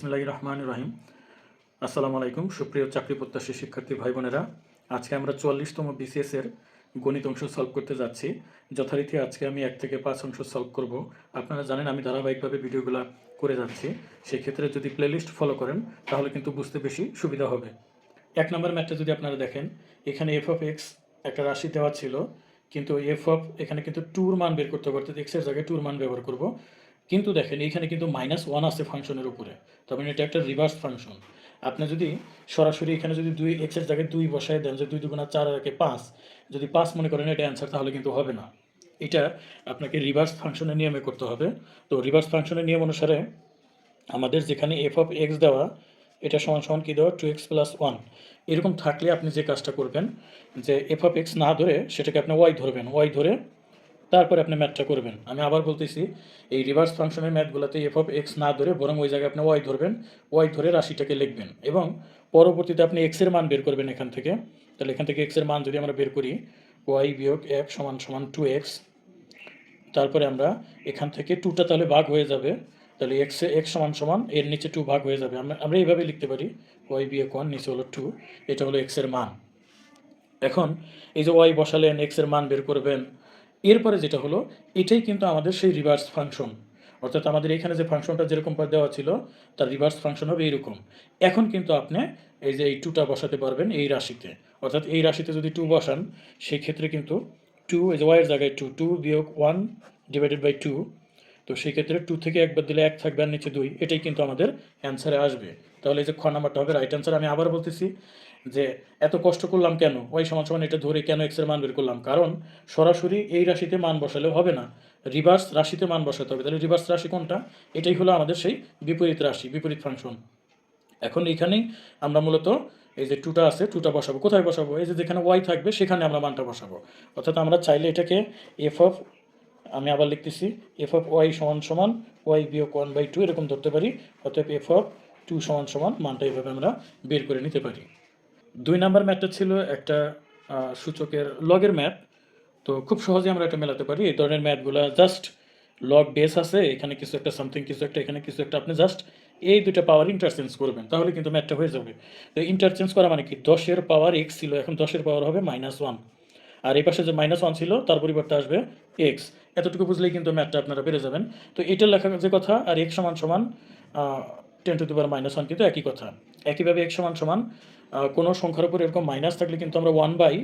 বিসমিল্লাহির রহমান রহিম। আসসালামু আলাইকুম, সুপ্রিয় চাকরি প্রত্যাশী শিক্ষার্থী ভাই বোনেরা। আজকে আমরা চুয়াল্লিশতম বিসিএস এর গণিত অংশ সলভ করতে যাচ্ছি। যথারীতি আজকে আমি এক থেকে পাঁচ অংশ সলভ করব। আপনারা জানেন আমি ধারাবাহিকভাবে ভিডিওগুলো করে যাচ্ছি। সেক্ষেত্রে যদি প্লেলিস্ট ফলো করেন, তাহলে কিন্তু বুঝতে বেশি সুবিধা হবে। এক নম্বর ম্যাথটা যদি আপনারা দেখেন, এখানে এফ অফ এক্স একটা রাশি দেওয়া ছিল, কিন্তু এফ অফ এখানে কিন্তু টুর মান বের করতে করতে এক্সের জায়গায় টুর মান ব্যবহার করব। কিন্তু দেখেন এখানে কিন্তু মাইনাস ওয়ান আছে ফাংশনের উপরে। তবে এটা একটা রিভার্স ফাংশন আপনি যদি সরাসরি এখানে যদি দুই এক্সের জায়গায় দুই বসায় দেন, যে দুই দুগুণা চার আর পাঁচ, যদি পাঁচ মনে করেন এটা অ্যান্সার তাহলে কিন্তু হবে না। এটা আপনাকে রিভার্স ফাংশনের নিয়মে করতে হবে। তো রিভার্স ফাংশনের নিয়ম অনুসারে আমাদের যেখানে এফ অফ এক্স দেওয়া, এটা সমান সমান কী দেওয়া? টু এক্স প্লাস ওয়ান এরকম থাকলে আপনি যে কাজটা করবেন, যে এফ অফ এক্স না ধরে সেটাকে আপনি ওয়াই ধরবেন। ওয়াই ধরে তারপরে আপনি ম্যাথটা করবেন। আমি আবার বলতেছি, এই রিভার্স ফাংশনের ম্যাথগুলোতে এফ অফ এক্স না ধরে বরং ওই জায়গায় আপনি ওয়াই ধরবেন ওয়াই ধরে রাশিটাকে লিখবেন এবং পরবর্তীতে আপনি এক্সের মান বের করবেন এখান থেকে। তাহলে এখান থেকে এক্সের মান যদি আমরা বের করি ওয়াই বিয়োগ এফ সমান সমান টু এক্স তারপরে আমরা এখান থেকে টুটা তাহলে ভাগ হয়ে যাবে। তাহলে এক্সে এক্স সমান সমান, এর নিচে টু ভাগ হয়ে যাবে। আমরা আমরা এইভাবে লিখতে পারি ওয়াই বিয়োগ ওয়ান নিচে হলো টু এটা হলো এক্সের মান। এখন এই যে ওয়াই বসালেন এক্সের মান বের করবেন এরপরে যেটা হলো, এটাই কিন্তু আমাদের সেই রিভার্স ফাংশন অর্থাৎ আমাদের এখানে যে ফাংশনটা যেরকম দেওয়া ছিল, তার রিভার্স ফাংশন হবে এইরকম এখন কিন্তু আপনি এই যে এই টুটা বসাতে পারবেন এই রাশিতে। অর্থাৎ এই রাশিতে যদি টু বসান সেই ক্ষেত্রে কিন্তু টু এই যে ওয়াইয়ের জায়গায় টু টু বিয়োগ ওয়ান ডিভাইডেড বাই টু তো সেই ক্ষেত্রে টু থেকে একবার দিলে এক থাকবে আর নিচে দুই, এটাই কিন্তু আমাদের অ্যান্সারে আসবে। তাহলে এই যে খ নাম্বারটা হবে রাইট অ্যান্সার আমি আবার বলতেছি। যে এত কষ্ট করলাম কেন? ওই সমান সমান এটা ধরে কেন এক্সের মান বের করলাম? কারণ সরাসরি এই রাশিতে মান বসালে হবে না। রিভার্স রাশিতে মান বসাতে হবে। তাহলে রিভার্স রাশি কোনটা? এটাই হলো আমাদের সেই বিপরীত রাশি, বিপরীত ফাংশন এখন এইখানেই আমরা মূলত এই যে টুটা আছে টুটা বসাবো। কোথায় বসাবো? এই যে যেখানে ওয়াই থাকবে, সেখানে আমরা মানটা বসাবো। অর্থাৎ আমরা চাইলে এটাকে এফ অফ আমি আবার লিখতেছি এফ অফ ওয়াই সমান সমান ওয়াই বিয়োগ ওয়ান বাই টু এরকম ধরতে পারি। অর্থাৎ এফ অফ টু সমান সমান মানটা এইভাবে আমরা বের করে নিতে পারি। দুই নাম্বার ম্যাপটা ছিল একটা সূচকের লগের ম্যাপ। তো খুব সহজে আমরা এটা মেলাতে পারি। এই ধরনের ম্যাথগুলো জাস্ট লগ বেস আছে, এখানে কিছু একটা সামথিং, কিছু একটা, এখানে কিছু একটা। আপনি জাস্ট এই দুটো পাওয়ার ইন্টারচেঞ্জ করবেন, তাহলে কিন্তু ম্যাথটা হয়ে যাবে। তো ইন্টারচেঞ্জ করা মানে কি? দশের পাওয়ার এক্স ছিল, এখন দশের পাওয়ার হবে মাইনাস ওয়ান আর এই পাশে যে মাইনাস ওয়ান ছিল, তার পরিবর্তে আসবে এক্স এতটুকু বুঝলেই কিন্তু ম্যাথটা আপনারা পেরে যাবেন। তো এটা লেখা যে কথা, আর এক্স সমান সমান ten to the power minus one কিন্তু একই কথা। একইভাবে এক্স সমান সমান কোনো সংখ্যার উপর এরকম মাইনাস থাকলে কিন্তু আমরা ওয়ান বাই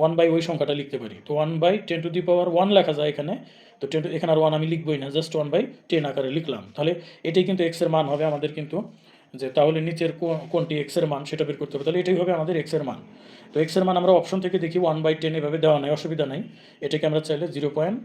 ওয়ান বাই ওই সংখ্যাটা লিখতে পারি। তো one by ten to the power one লেখা যায় এখানে। তো টেন এখানে আর ওয়ান আমি লিখবই না জাস্ট ওয়ান বাই টেন আকারে লিখলাম। তাহলে এটাই কিন্তু এক্সের মান হবে আমাদের কিন্তু, যে তাহলে নিচের কোনটি এক্সের মান সেটা বের করতে হবে। তাহলে এটাই হবে আমাদের এক্সের মান। তো এক্সের মান আমরা অপশন থেকে দেখি ওয়ান বাই টেন এভাবে দেওয়া নাই, অসুবিধা নাই। এটাকে আমরা চাইলে জিরো পয়েন্ট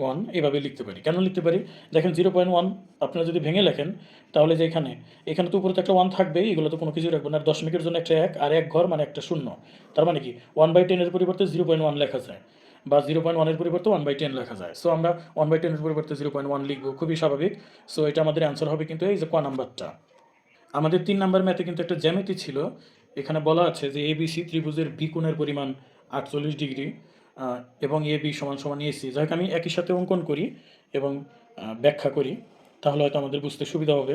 ওয়ান এভাবে লিখতে পারি। কেন লিখতে পারি? দেখেন জিরো পয়েন্ট ওয়ান আপনারা যদি ভেঙে লেখেন, তাহলে যে এখানে এখানে তো উপরে তো একটা ওয়ান থাকবেই, এগুলো তো কোনো কিছু রাখবেন আর দশমিকের জন্য একটা এক, আর এক ঘর মানে একটা শূন্য। তার মানে কি? ওয়ান বাই টেনের পরিবর্তে জিরো পয়েন্ট ওয়ান লেখা যায়। বা জিরো পয়েন্ট ওয়ানের পরিবর্তে ওয়ান বাই টেন লেখা যায়। সো আমরা ওয়ান বাই টেনের পরিবর্তে জিরো পয়েন্ট ওয়ান লিখব। খুবই স্বাভাবিক। সো এটা আমাদের অ্যান্সার হবে কিন্তু এই যে ক নাম্বারটা। আমাদের তিন নাম্বার ম্যাথে কিন্তু একটা জ্যামিতি ছিল। এখানে বলা আছে যে এবিসি ত্রিভুজের বি কোণের পরিমাণ আটচল্লিশ ডিগ্রি। এবং এ, বি সমান সমান এসি যাই আমি একই সাথে অঙ্কন করি এবং ব্যাখ্যা করি, তাহলে হয়তো আমাদের বুঝতে সুবিধা হবে।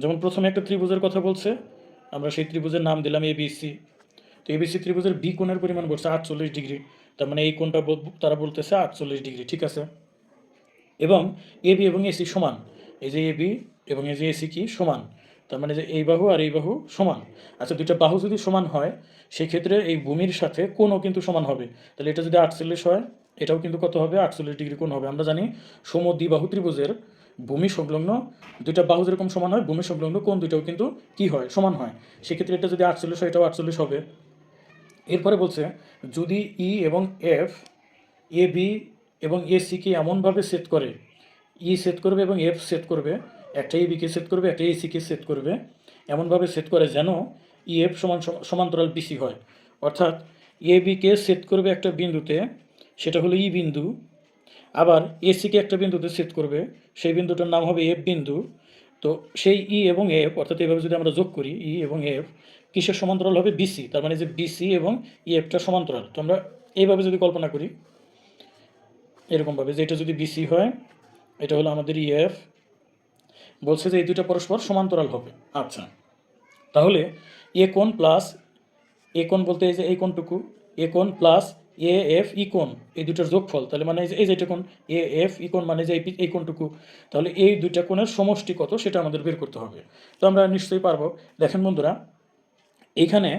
যেমন প্রথমে একটা ত্রিভুজের কথা বলছে, আমরা সেই ত্রিভুজের নাম দিলাম এবিসি তো এবিসি ত্রিভুজের বি কোণের পরিমাণ বলছে আটচল্লিশ ডিগ্রি। তার মানে এই কোণটা তারা বলতেছে আটচল্লিশ ডিগ্রি, ঠিক আছে? এবং এবি এবং এসি সমান। এই যে এবি এবং এই যে এসি কি? সমান। তার মানে যে এই বাহু আর এই বাহু সমান। আচ্ছা দুইটা বাহু যদি সমান হয় সেই ক্ষেত্রে এই ভূমির সাথে কোণও কিন্তু সমান হবে। তাহলে এটা যদি আটচল্লিশ হয়, এটাও কিন্তু কত হবে? আটচল্লিশ ডিগ্রি কোণ হবে। আমরা জানি সমদ্বিবাহু ত্রিভুজের ভূমি সংলগ্ন দুইটা বাহু যেরকম সমান হয়, ভূমি সংলগ্ন কোণ দুইটাও কিন্তু কি হয়? সমান হয়। সেক্ষেত্রে এটা যদি আটচল্লিশ হয়, এটাও আটচল্লিশ হবে। এরপরে বলছে, যদি ই এবং এফ এ বি এবং এ সিকে এমনভাবে সেট করে ই সেট করবে এবং এফ সেট করবে একটা এ বিকে সেট করবে একটা এ সিকে সেট করবে। এমনভাবে সেট করে যেন ই এফ সমান সম- সমান্তরাল বিসি হয়। অর্থাৎ এ বিকে সেট করবে একটা বিন্দুতে, সেটা হলো ই বিন্দু। আবার এসিকে একটা বিন্দুতে সেট করবে, সেই বিন্দুটার নাম হবে এফ বিন্দু। তো সেই ই এবং এফ অর্থাৎ এভাবে যদি আমরা যোগ করি ই এবং এফ কিসের সমান্তরাল হবে? বিসি তার মানে যে বিসি এবং ই এফটা সমান্তরাল। তো আমরা এইভাবে যদি কল্পনা করি, এরকমভাবে যে এটা যদি বিসি হয়, এটা হলো আমাদের ইএফ বলছে যে এই দুইটা পরস্পর সমান্তরাল হবে। আচ্ছা। তাহলে এ কোণ প্লাস এ কোণ বলতে এই যে এই কোণটুকু এ কোণ প্লাস এ এফ ই কোণ এই দুটার যোগফল তাহলে মানে এই যে- কোণ এ এফ ই কোণ মানে যে এই কোণটুকু তাহলে এই দুইটা কোণের সমষ্টি কত সেটা আমাদের বের করতে হবে। তো আমরা নিশ্চয়ই পারব। দেখেন বন্ধুরা এখানে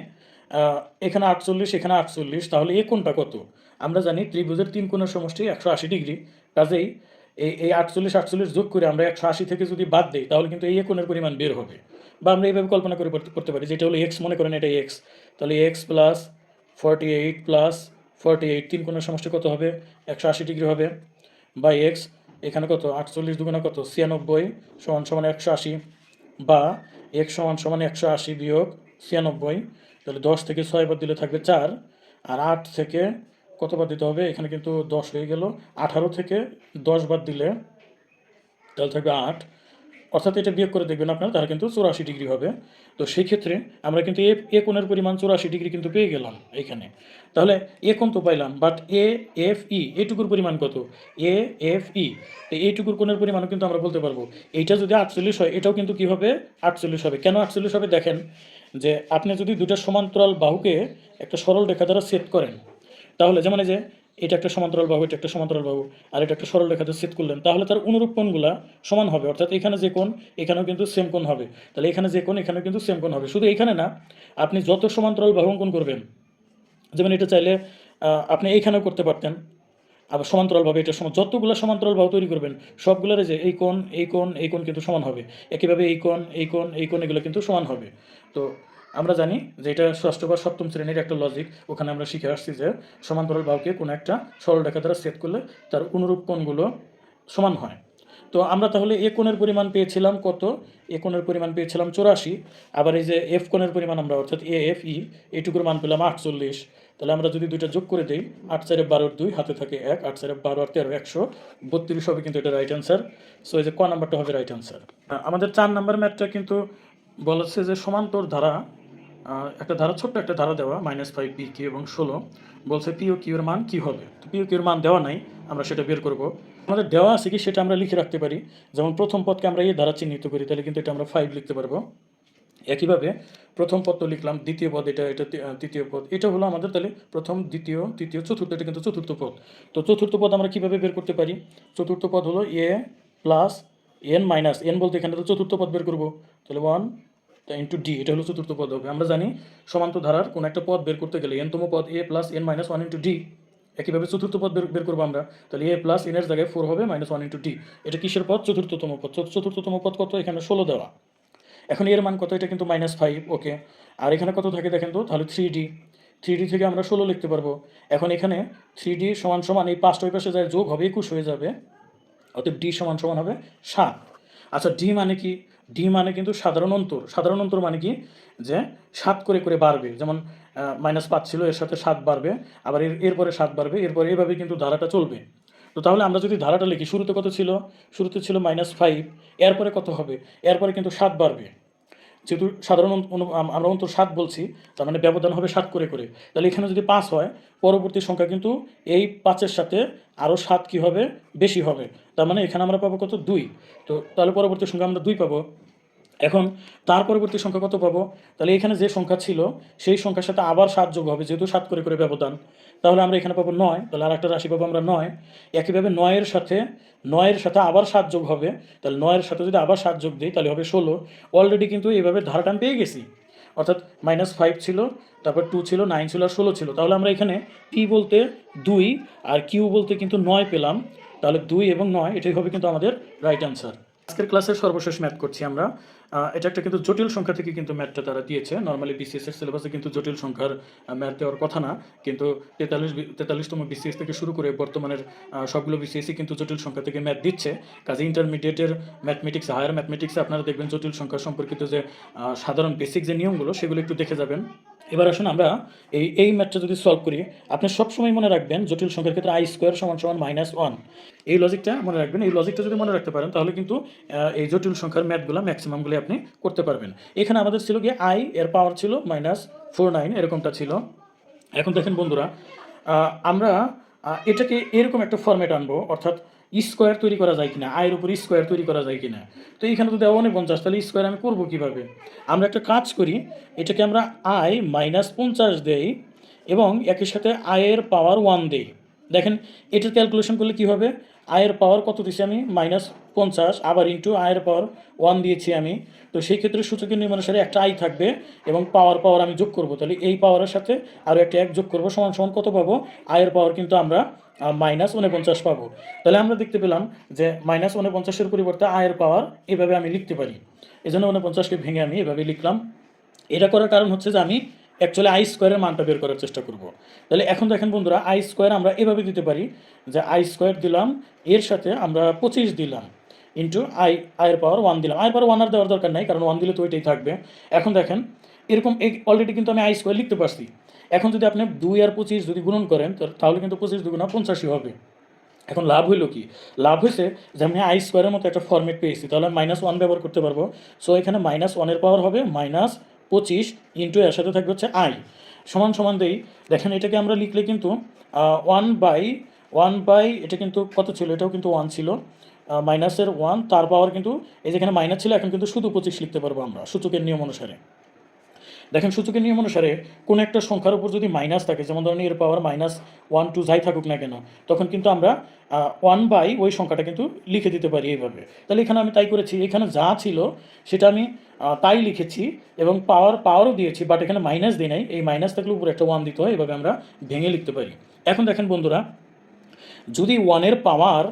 এখানে আটচল্লিশ এখানে আটচল্লিশ তাহলে এ কোণটা কত? আমরা জানি ত্রিভুজের তিন কোণের সমষ্টি একশো আশি ডিগ্রি কাজেই এই এই আটচল্লিশ আটচল্লিশ যোগ করে আমরা একশো আশি থেকে যদি বাদ দিই, তাহলে কিন্তু এই এ কোণের পরিমাণ বের হবে। বা আমরা এইভাবে কল্পনা করে করতে- করতে পারি যেটা হলো এক্স মনে করেন এটা এক্স তাহলে X plus forty eight plus forty eight তিন কোণের সমষ্টি কত হবে? একশো আশি ডিগ্রি হবে। বা এক্স এখানে কত? আটচল্লিশ দুগুণা কত? ছিয়ানব্বই সমান সমান একশো আশি। বা এক সমান সমান একশো আশি বিয়োগ ছিয়ানব্বই। তাহলে দশ থেকে ছয় বাদ দিলে থাকবে চার। আর আট থেকে কত বাদ দিতে হবে? এখানে কিন্তু দশ হয়ে গেল। আঠারো থেকে দশ বাদ দিলে তাহলে থাকবে আট। অর্থাৎ এটা বিয়োগ করে দেখবেন আপনারা, তাহলে কিন্তু চৌরাশি ডিগ্রি হবে। তো সেই ক্ষেত্রে আমরা কিন্তু এ এ কোণের পরিমাণ চৌরাশি ডিগ্রি কিন্তু পেয়ে গেলাম এখানে। তাহলে এ কোণ তো পাইলাম বাট এ, এফ, ই, এটুকুর পরিমাণ কত? A, F, E. তো এইটুকুর কোণের পরিমাণও কিন্তু আমরা বলতে পারব। এইটা যদি আটচল্লিশ হয়, এটাও কিন্তু কী হবে? আটচল্লিশ হবে। কেন আটচল্লিশ হবে? দেখেন যে আপনি যদি দুটা সমান্তরাল বাহুকে একটা সরল রেখা দ্বারা সেট করেন তাহলে যেমন এই যে, এটা একটা সমান্তরাল বাহু, এটা একটা সমান্তরাল বাহু, আর এটা একটা সরল রেখাতে সেট করলেন, তাহলে তার অনুরূপ কোণগুলা সমান হবে। অর্থাৎ এখানে যে কোণ, এখানেও কিন্তু সেম কোণ হবে। তাহলে এখানে যে কোণ, এখানেও কিন্তু সেম কোণ হবে। শুধু এখানে না, আপনি যত সমান্তরাল বাহু অঙ্কন করবেন, যেমন এটা চাইলে আপনি এইখানেও করতে পারতেন, আবার সমান্তরালভাবে এটা সমান, যতগুলো সমান্তরাল বাহু তৈরি করবেন, সবগুলোর যে, এই কোণ এই কোণ এই কোণ কিন্তু সমান হবে। একইভাবে এই কোণ এই কোণ এই কোণ, এগুলো কিন্তু সমান হবে। তো আমরা জানি যে এটা ষষ্ঠ বা সপ্তম শ্রেণির একটা লজিক ওখানে আমরা শিখে আসছি যে সমান্তরাল বাহুকে কোনো একটা সরল রেখা দ্বারা সেট করলে তার অনুরূপ কোণগুলো সমান হয়। তো আমরা তাহলে এ কোণের পরিমাণ পেয়েছিলাম কত? এ কোণের পরিমাণ পেয়েছিলাম চৌরাশি। আবার এই যে এফ কোণের পরিমাণ আমরা, অর্থাৎ এ, এফ, ই এইটুকুর মান পেলাম আটচল্লিশ। তাহলে আমরা যদি দুইটা যোগ করে দিই, আট চারে বারোর দুই, হাতে থাকে এক, আট চারে বারো আর তেরো একশো। বত্রিশ হবে কিন্তু এটা রাইট অ্যান্সার সো এই যে ক নাম্বারটা হবে রাইট অ্যান্সার আমাদের চার নাম্বার ম্যাথটা কিন্তু বলেছে যে সমান্তর ধারা একটা ধারা, ছোট্ট একটা ধারা দেওয়া মাইনাস ফাইভ পি কিউ এবং ষোলো, বলছে পি ও কিউর মান কী হবে? তো পিও কিউর মান দেওয়া নাই, আমরা সেটা বের করব। আমাদের দেওয়া আছে কি সেটা আমরা লিখে রাখতে পারি। যেমন প্রথম পদকে আমরা এই ধারা চিহ্নিত করি, তাহলে কিন্তু এটা আমরা ফাইভ লিখতে পারব। একইভাবে প্রথম পদ তো লিখলাম, দ্বিতীয় পদ এটা এটা তৃতীয় পদ, এটা হলো আমাদের তাহলে প্রথম, দ্বিতীয়, তৃতীয়, চতুর্থ, এটা কিন্তু চতুর্থ পদ। তো চতুর্থ পদ আমরা কীভাবে বের করতে পারি? চতুর্থ পদ হলো A plus N minus N বলতে এখানে তো চতুর্থ পদ বের করব। তাহলে ওয়ান ইন্টু ডি এটা হলো চতুর্থ পদ হবে আমরা জানি সমান্ত ধারার কোনো একটা পদ বের করতে গেলে এনতম পদ A plus N minus one into D একইভাবে চতুর্থ পদ বের করব আমরা, তাহলে এ প্লাস এনের জায়গায় ফোর হবে মাইনাস ওয়ান ইন্টু ডি এটা কিসের পদ? চতুর্থতম পদ চতুর্থ- চতুর্থতম পদ কত? এখানে ষোলো দেওয়া। এখন এর মান কত? এটা কিন্তু মাইনাস ফাইভ ওকে আর এখানে কত থাকে দেখেন তো? তাহলে থ্রি ডি থ্রি ডি থেকে আমরা ষোলো লিখতে পারব। এখন এখানে থ্রি ডি সমান সমান এই পাঁচটা ওই পাশে যায়, যোগ হবে একুশ হয়ে যাবে, অতএব ডি সমান সমান হবে সাত। আচ্ছা ডি মানে কি? ডি মানে কিন্তু সাধারণ অন্তর। সাধারণ অন্তর মানে কি? যে সাত করে করে বাড়বে। যেমন মাইনাস পাঁচ ছিল, এর সাথে সাত বাড়বে। আবার এর, এরপরে সাত বাড়বে। এরপরে এভাবে কিন্তু ধারাটা চলবে। তো তাহলে আমরা যদি ধারাটা লিখি, শুরুতে কত ছিল? শুরুতে ছিল মাইনাস ফাইভ এরপরে কত হবে? এরপরে কিন্তু সাত বাড়বে। যেহেতু সাধারণ আমরা অন্তর সাত বলছি, তার মানে ব্যবধান হবে সাত করে করে। তাহলে এখানে যদি পাঁচ হয়, পরবর্তী সংখ্যা কিন্তু এই পাঁচের সাথে আরও সাত কী হবে? বেশি হবে। তার মানে এখানে আমরা পাবো কত? দুই। তো তাহলে পরবর্তী সংখ্যা আমরা দুই পাবো। এখন তার পরবর্তী সংখ্যা কত পাবো? তাহলে এখানে যে সংখ্যা ছিল, সেই সংখ্যার সাথে আবার সাত যোগ হবে, যেহেতু সাত করে করে ব্যবধান। তাহলে আমরা এখানে পাবো নয়, তাহলে আর একটা রাশি পাবো আমরা নয়। একইভাবে নয়ের সাথে নয়ের সাথে আবার সাত যোগ হবে, তাহলে নয়ের সাথে যদি আবার সাত যোগ দিই, তাহলে হবে ষোলো। অলরেডি কিন্তু এইভাবে ধারাটা আমি পেয়ে গেছি। অর্থাৎ মাইনাস ফাইভ ছিল, তারপর টু ছিল নাইন ছিল আর ষোলো ছিল। তাহলে আমরা এখানে পি বলতে দুই আর কিউ বলতে কিন্তু নয় পেলাম। তাহলে দুই এবং নয়, এটাই হবে কিন্তু আমাদের রাইট অ্যান্সার আজকের ক্লাসের সর্বশেষ ম্যাথ করছি আমরা। এটা একটা কিন্তু জটিল সংখ্যা থেকে কিন্তু ম্যাথটা তারা দিয়েছে। নর্মালি বিসিএস এর সিলেবাসে কিন্তু জটিল সংখ্যার ম্যাথ দেওয়ার কথা না। কিন্তু তেতাল্লিশ তেতাল্লিশতম বিসিএস থেকে শুরু করে বর্তমানের সবগুলো বিসিএসই কিন্তু জটিল সংখ্যা থেকে ম্যাথ দিচ্ছে। কাজে ইন্টারমিডিয়েটের ম্যাথমেটিক্স হায়ার ম্যাথমেটিক্সে আপনারা দেখবেন জটিল সংখ্যা সম্পর্কিত যে সাধারণ বেসিক যে নিয়মগুলো, সেগুলো একটু দেখে যাবেন। এবার আসুন আমরা এই এই ম্যাথটা যদি সলভ করি, আপনি সবসময় মনে রাখবেন জটিল সংখ্যার ক্ষেত্রে আই স্কোয়ার সমান সমান মাইনাস ওয়ান এই লজিকটা মনে রাখবেন, এই লজিকটা যদি মনে রাখতে পারেন, তাহলে কিন্তু এই জটিল সংখ্যার ম্যাথগুলো ম্যাক্সিমামগুলি আপনি করতে পারবেন। এখানে আমাদের ছিল গিয়ে আই এর পাওয়ার ছিল মাইনাস ফোর নাইন এরকমটা ছিল। এখন দেখেন বন্ধুরা আমরা এটাকে এরকম একটা ফর্মেট আনব, অর্থাৎ স্কোয়ার তৈরি করা যায় কিনা, আয়ের উপর স্কোয়ার তৈরি করা যায় কিনা। তো এখানে তো দেওয়া অনেক পঞ্চাশ, তাহলে স্কোয়ার আমি করব কীভাবে? আমরা একটা কাজ করি, এটাকে আমরা আয় মাইনাস পঞ্চাশ দেই এবং একই সাথে আয়ের পাওয়ার ওয়ান দেই। দেখেন এটার ক্যালকুলেশন করলে কী হবে? আয়ের পাওয়ার কত দিচ্ছি আমি? মাইনাস পঞ্চাশ, আবার ইন্টু আয়ের পাওয়ার ওয়ান দিয়েছি আমি। তো সেই ক্ষেত্রে সূচকের নিয়ম অনুসারে একটা আই থাকবে এবং পাওয়ার পাওয়ার আমি যোগ করব। তাহলে এই পাওয়ারের সাথে আরও একটা এক যোগ করব, সমান সমান কত পাবো? আয়ের পাওয়ার কিন্তু আমরা মাইনাস উনপঞ্চাশ পাবো। তাহলে আমরা দেখতে পেলাম যে মাইনাস উনপঞ্চাশের পরিবর্তে আয়ের পাওয়ার এভাবে আমি লিখতে পারি। এই জন্য উনপঞ্চাশকে ভেঙে আমি এভাবে লিখলাম। এটা করার কারণ হচ্ছে যে আমি অ্যাকচুয়ালি আই স্কোয়ারের মানটা বের করার চেষ্টা করব। তাহলে এখন দেখেন বন্ধুরা আই স্কোয়ার আমরা এভাবে দিতে পারি যে আই স্কোয়ার দিলাম, এর সাথে আমরা পঁচিশ দিলাম ইন্টু আই আয়ের পাওয়ার ওয়ান দিলাম। আয়ের পাওয়ার ওয়ান আর দেওয়ার দরকার নাই, কারণ ওয়ান দিলে তো ওইটাই থাকবে। এখন দেখেন এরকম অলরেডি কিন্তু আমি আই স্কোয়ার লিখতে পারছি। এখন যদি আপনি দুই আর পঁচিশ যদি গুণন করেন তাহলে কিন্তু পঁচিশ দুগুণা পঞ্চাশই হবে। এখন লাভ হইল কি? লাভ হয়েছে যে আমি আই স্কোয়ারের মতো একটা ফর্মেট পেয়েছি, তাহলে আমি মাইনাস ওয়ান ব্যবহার করতে পারব। সো এখানে মাইনাস ওয়ানের পাওয়ার হবে মাইনাস পঁচিশ ইন্টু এর সাথে থাকবে হচ্ছে আই সমান সমান দেই, দেখেন এটাকে আমরা লিখলে কিন্তু ওয়ান বাই ওয়ান বাই এটা কিন্তু কত ছিল? এটাও কিন্তু ওয়ান ছিল। মাইনাসের ওয়ান তার পাওয়ার কিন্তু, এই যেখানে মাইনাস ছিল, এখন কিন্তু শুধু পঁচিশ লিখতে পারব আমরা, সূচকের নিয়ম অনুসারে। দেখেন সূচকের নিয়ম অনুসারে কোনো একটা সংখ্যার উপর যদি মাইনাস থাকে, যেমন ধরেন এর পাওয়ার মাইনাস ওয়ান টু যাই থাকুক না কেন, তখন কিন্তু আমরা ওয়ান বাই ওই সংখ্যাটা কিন্তু লিখে দিতে পারি এইভাবে। তাহলে এখানে আমি তাই করেছি, এখানে যা ছিল সেটা আমি তাই লিখেছি এবং পাওয়ার পাওয়ারও দিয়েছি বাট এখানে মাইনাস দিই নাই। এই মাইনাস থাকলে উপরে একটা ওয়ান দিতে হয়, এভাবে আমরা ভেঙে লিখতে পারি। এখন দেখেন বন্ধুরা, যদি ওয়ানের পাওয়ার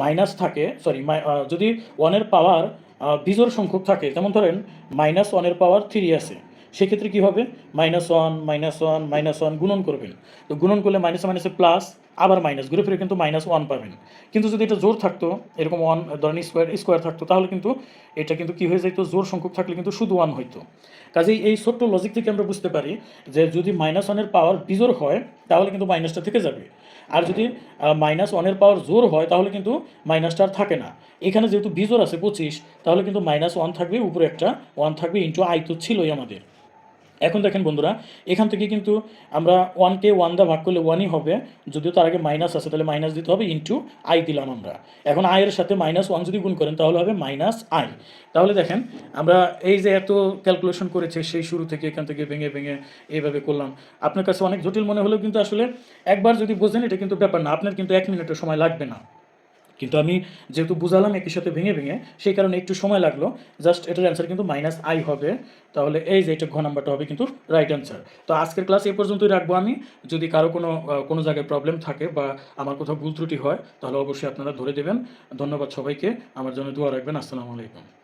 মাইনাস থাকে সরি যদি ওয়ানের পাওয়ার বিজোড় সংখ্যক থাকে, যেমন ধরেন মাইনাস ওয়ানের পাওয়ার থ্রি আছে সেক্ষেত্রে কী হবে? Minus one minus one minus one গুণন করবেন। তো গুণন করলে মাইনাস মাইনাসে প্লাস আবার মাইনাস ঘুরে ফিরে কিন্তু মাইনাস ওয়ান পাবেন। কিন্তু যদি এটা জোর থাকতো, এরকম ওয়ান ধরেন স্কোয়ার স্কোয়ার থাকতো, তাহলে কিন্তু এটা কিন্তু কী হয়ে যেত জোর সংখ্যক থাকলে কিন্তু শুধু ওয়ান হইতো। কাজেই এই ছোট্ট লজিক থেকে আমরা বুঝতে পারি যে যদি মাইনাস ওয়ানের পাওয়ার বিজোর হয়, তাহলে কিন্তু মাইনাসটা থেকে যাবে। আর যদি মাইনাস ওয়ানের পাওয়ার জোর হয়, তাহলে কিন্তু মাইনাসটা আর থাকে না। এখানে যেহেতু বিজোর আছে পঁচিশ, তাহলে কিন্তু মাইনাস ওয়ান থাকবে, উপরে একটা ওয়ান থাকবে ইন্টু আই তো ছিলই আমাদের। এখন দেখেন বন্ধুরা, এখান থেকে কিন্তু আমরা ওয়ানকে ওয়ান দা ভাগ করলে ওয়ানই হবে। যদিও তার আগে মাইনাস আছে, তাহলে মাইনাস দিতে হবে ইন্টু আই দিলাম আমরা। এখন আয়ের সাথে মাইনাস ওয়ান যদি গুণ করেন, তাহলে হবে মাইনাস আই তাহলে দেখেন, আমরা এই যে এত ক্যালকুলেশন করেছে, সেই শুরু থেকে এখান থেকে ভেঙে ভেঙে এইভাবে করলাম। আপনার কাছে অনেক জটিল মনে হলেও কিন্তু আসলে একবার যদি বোঝেন, এটা কিন্তু ব্যাপার না। আপনার কিন্তু এক মিনিটের সময় লাগবে না। কিন্তু আমি যেহেতু বুঝালাম একই সাথে ভেঙে ভেঙে, সেই কারণে একটু সময় লাগল। জাস্ট এটার অ্যান্সার কিন্তু মাইনাস আই হবে। তাহলে এই যে এটা ঘ নাম্বারটা হবে কিন্তু রাইট অ্যান্সার তো আজকের ক্লাস এই পর্যন্তই রাখব আমি। যদি কারও কোনো কোনো জায়গায় প্রবলেম থাকে বা আমার কোথাও ভুল ত্রুটি হয়, তাহলে অবশ্যই আপনারা ধরে দেবেন। ধন্যবাদ সবাইকে। আমার জন্য দোয়া রাখবেন। আসসালামু আলাইকুম।